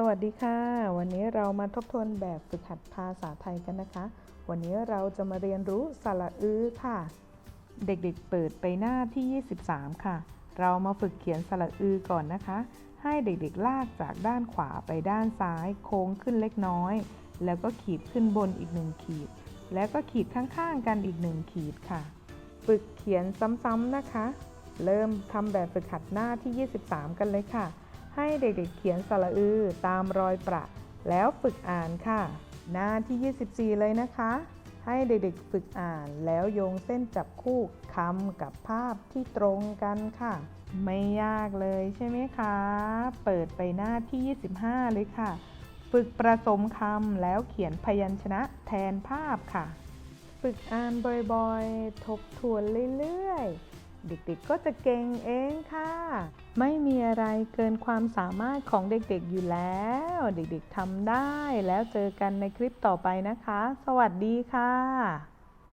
สวัสดีค่ะ วันนี้เรามาทบทวนแบบฝึกหัดภาษาไทยกันนะคะ วันนี้เราจะมาเรียนรู้สระอือค่ะ เด็กๆเปิดไปหน้าที่ 23 ค่ะ เรามาฝึกเขียนสระอือก่อนนะคะ ให้เด็กๆลากจากด้านขวาไปด้านซ้าย โค้งขึ้นเล็กน้อย แล้วก็ขีดขึ้นบนอีกหนึ่งขีด แล้วก็ขีดข้างๆกันอีกหนึ่งขีดค่ะ ฝึกเขียนซ้ำๆนะคะ เริ่มทำแบบฝึกหัดหน้าที่ 23 กันเลยค่ะ ให้เด็กๆเขียนสระอือตามรอยประ แล้วฝึกอ่านค่ะ หน้าที่ 24 เลยนะคะ ให้เด็กๆฝึกอ่านแล้วโยงเส้นจับคู่คำกับภาพที่ตรงกันค่ะ ไม่ยากเลยใช่ไหมคะ เปิดไปหน้าที่ 25 เลยค่ะ ฝึกประสมคำแล้วเขียนพยัญชนะแทนภาพค่ะ ฝึกอ่านบ่อยๆ ทบทวนเรื่อยๆ เด็กๆก็จะเก่งเองค่ะ ไม่มีอะไรเกินความสามารถของเด็กๆอยู่แล้ว เด็กๆทำได้แล้วเจอกันในคลิปต่อไปนะคะ สวัสดีค่ะ